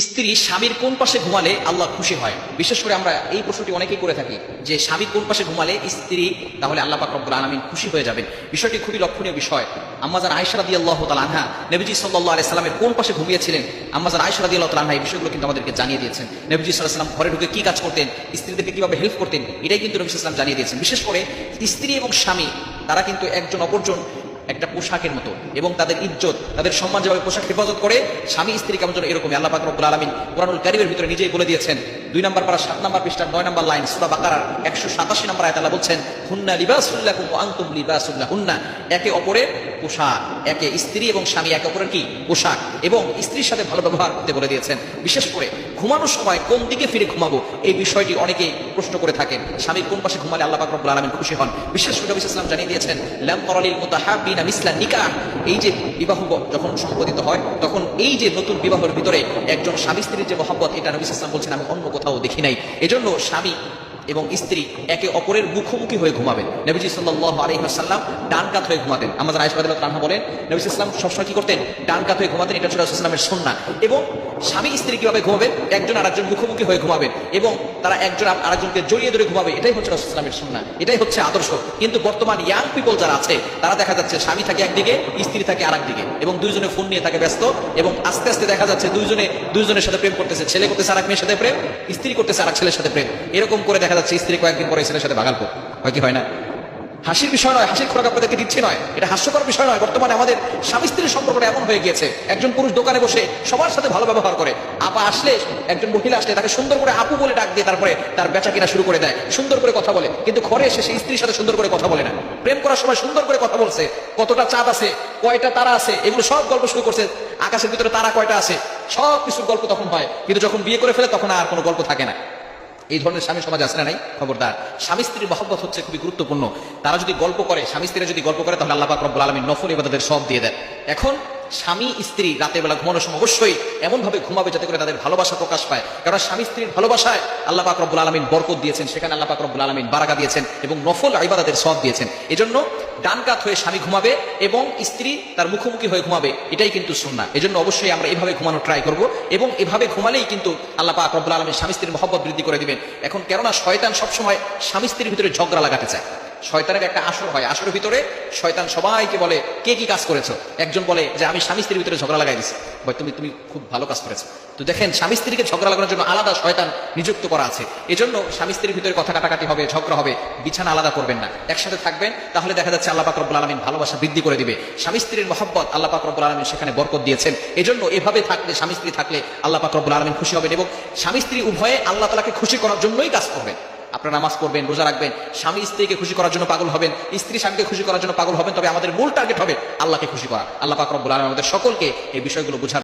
স্ত্রী স্বামীর কোন পাশে ঘুমালে আল্লাহ খুশি হয়? বিশেষ করে আমরা এই প্রশ্নটি অনেকেই করে থাকি, যে স্বামী কোন পাশে ঘুমালে স্ত্রী, তাহলে আল্লাহ পাক রব্বুল আলামিন খুশি হয়ে যাবেন। বিষয়টি খুবই লক্ষণীয় বিষয়। আম্মাজান আয়েশা রাদিয়াল্লাহু তাআলা আনহা, নবীজি সাল্লাল্লাহু আলাইহি সাল্লামের কোন পাশে ঘুমিয়েছিলেন? আম্মাজান আয়েশা রাদিয়াল্লাহু তাআলা আনহা এই বিষয়গুলো কিন্তু আমাদেরকে জানিয়ে দিয়েছেন। নবীজি আলাইহি সাল্লাম ঘরে ঢুকে কি কাজ করতেন? স্ত্রীদেরকে কীভাবে হেল্প করতেন? এটাই কিন্তু নবী সাল্লাম জানিয়ে দিয়েছেন। বিশেষ করে স্ত্রী এবং স্বামী, তারা কিন্তু একজন অপরজন একটা পোশাকের মতো এবং তাদের ইজ্জত, তাদের সম্মান যেভাবে পোশাক হেফাজত করে স্বামী স্ত্রী কেমন যেন এরকম আল্লাহ পাক রব্বুল আলামিন কোরআনুল কারিমের ভিতরে নিজেই বলে দিয়েছেন দুই নম্বর পারা সাত নম্বর পৃষ্ঠার নয় নম্বর লাইন সূরা বাকারার একশো সাতাশি নম্বর আয়াত আল্লাহ বলছেন, হুন্না ওয়া আনতুম লিবাসুল্লাহ হুন্না, একে অপরের পোশাক, একে স্ত্রী এবং স্বামী, একে অপরের কি? পোশাক, এবং স্ত্রীর সাথে ভালো ব্যবহার করতে বলে দিয়েছেন। বিশেষ করে ঘুমানোর সময় কোন দিকে ফিরে ঘুমাবো, এই বিষয়টি অনেকেই প্রশ্ন করে থাকেন। স্বামী কোন পাশে ঘুমালে আল্লাহ পাক রব্বুল আলামিন খুশি হন? বিশেষ করে ইসলাম জানিয়ে দিয়েছেন ল্যাম তরালিল মুতাহাব্বিনা মিসলা নিকাহ এই যে বিবাহ যখন সংঘটিত হয়, তখন এই যে নতুন বিবাহের ভিতরে একজন স্বামী স্ত্রীর যে মহব্বত, এটা নবী ইসলাম বলছেন, আমি অন্য কোথাও দেখি নাই। এজন্য স্বামী এবং স্ত্রী একে অপরের মুখোমুখি হয়ে ঘুমাবেন। নবীজি সাল্লাহ আলহিহাসাল্লাম ডান কাত হয়ে ঘুমাতেন। আমাদের আয়সবাদ রান্না বলেন, নবীজ ইসলাম সবসময় কি করতেন? ডান কাত হয়ে ঘুমাতেন, এটা ছিল ইসলামের সন্না এবং স্বামী স্ত্রী কীভাবে ঘুমাবেন একজন আরেকজন মুখোমুখি হয়ে ঘুমাবেন এবং তারা একজন আরেকজনকে জড়িয়ে ধরে ঘুমাবে। এটাই হচ্ছে ইসলামের সন্না এটাই হচ্ছে আদর্শ। কিন্তু বর্তমান ইয়াং পিপল যারা আছে, তারা দেখা যাচ্ছে স্বামী থাকে একদিকে, স্ত্রী থাকে আর একদিকে এবং দুইজনে ফোন নিয়ে থাকে ব্যস্ত এবং আস্তে আস্তে দেখা যাচ্ছে দুইজনে দুইজনের সাথে প্রেম করতেছে। ছেলে করতেছে আর এক মেয়ের সাথে প্রেম, স্ত্রী করতেছে আরেক ছেলের সাথে প্রেম। এরকম করে দেখা যাচ্ছে স্ত্রী কয়েকদিন পরে ছেলের সাথে বাগাল হয় কি হয় না? হাসির বিষয় নয়, হাসির খোরাক আপনাদেরকে দিচ্ছে নয়। এটা হাস্যকর বিষয় নয়, বর্তমানে আমাদের স্বামী স্ত্রীর সম্পর্কটা এমন হয়ে গিয়েছে, একজন পুরুষ দোকানে বসে সবার সাথে ভালো ব্যবহার করে, আপা আসলে, একজন মহিলা আসলে তাকে সুন্দর করে আপু বলে ডাক দিয়ে তারপরে তার বেচা কিনা শুরু করে দেয়, সুন্দর করে কথা বলে, কিন্তু ঘরে এসে সেই স্ত্রীর সাথে সুন্দর করে কথা বলে না। প্রেম করার সময় সুন্দর করে কথা বলছে, কতটা চাঁদ আছে, কয়টা তারা আছে, এগুলো সব গল্প শুরু করছে, আকাশের ভিতরে তারা কয়টা আছে সব কিছুর গল্প তখন হয়, কিন্তু যখন বিয়ে করে ফেলে তখন আর কোনো গল্প থাকে না। এই ধরনের স্বামী সমাজ আছে নাই? খবরদার। স্বামী স্ত্রীর মহব্বত হচ্ছে খুবই গুরুত্বপূর্ণ। তারা যদি গল্প করে, স্বামী স্ত্রীরা যদি গল্প করে, তাহলে আল্লাহ রব্বুল আলামিন নফল ইবাদতের সব দিয়ে দেন। এখন স্বামী স্ত্রী রাতের বেলা ঘুমানোর সময় অবশ্যই এমনভাবে ঘুমাবে যাতে করে তাদের ভালোবাসা প্রকাশ পায়। কারণ স্বামী স্ত্রীর ভালোবাসায় আল্লাহ পাক রব্বুল আলামিন বরকত দিয়েছেন। সেখানে আল্লাহ পাক রব্বুল আলামিন বারাকা দিয়েছেন এবং নফল ইবাদতের সব দিয়েছেন। এজন্য ডান কাত হয়ে স্বামী ঘুমাবে এবং স্ত্রী তার মুখোমুখি হয়ে ঘুমাবে, এটাই কিন্তু সুন্না এজন্য অবশ্যই আমরা এভাবে ঘুমানো ট্রাই করব এবং এভাবে ঘুমালেই কিন্তু আল্লাহ পাক রব্বুল আলমের স্বামী স্ত্রীর মহব্বত বৃদ্ধি করে দিবেন। এখন কেননা শয়তান সবসময় স্বামী স্ত্রীর ভিতরে ঝগড়া লাগাতে চায়। শয়তানের একটা আসর হয়, আসরের ভিতরে শয়তান সবাইকে বলে, কে কি কাজ করেছ? একজন বলে যে, আমি স্বামী স্ত্রীর ভিতরে ঝগড়া লাগাই ভাই তুমি তুমি খুব ভালো কাজ করেছ। তো দেখেন, স্বামী স্ত্রীকে ঝগড়া লাগানোর জন্য আলাদা শয়তান নিযুক্ত করা আছে। এজন্য স্বামী স্ত্রীর ভিতরে কথা কাটাকাটি হবে, ঝগড়া হবে, বিছানা আলাদা করবেন না। একসাথে থাকবেন, তাহলে দেখা যাচ্ছে আল্লাহ পাক রব্বুল আলামিন ভালোবাসা বৃদ্ধি করে দিবে। স্বামী স্ত্রীর মহব্বত আল্লাহ পাক রব্বুল আলামিন সেখানে বরকত দিয়েছেন। এজন্য এভাবে থাকলে, স্বামী স্ত্রী থাকলে আল্লাহ পাক রব্বুল আলামিন খুশি হবেন এবং স্বামী স্ত্রী উভয়ে আল্লাহ তালাকে খুশি করার জন্যই কাজ করবেন। আপনারা নামাজ পড়বেন, রোজা রাখবেন, স্বামী স্ত্রীকে খুশি করার জন্য পাগল হবেন, স্ত্রী স্বামীকে খুশি করার জন্য পাগল হবেন, তবে আমাদের মূল টার্গেট হবে আল্লাহকে খুশি করা। আল্লাহ পাক আমাদের সকলকে এই বিষয়গুলো বোঝার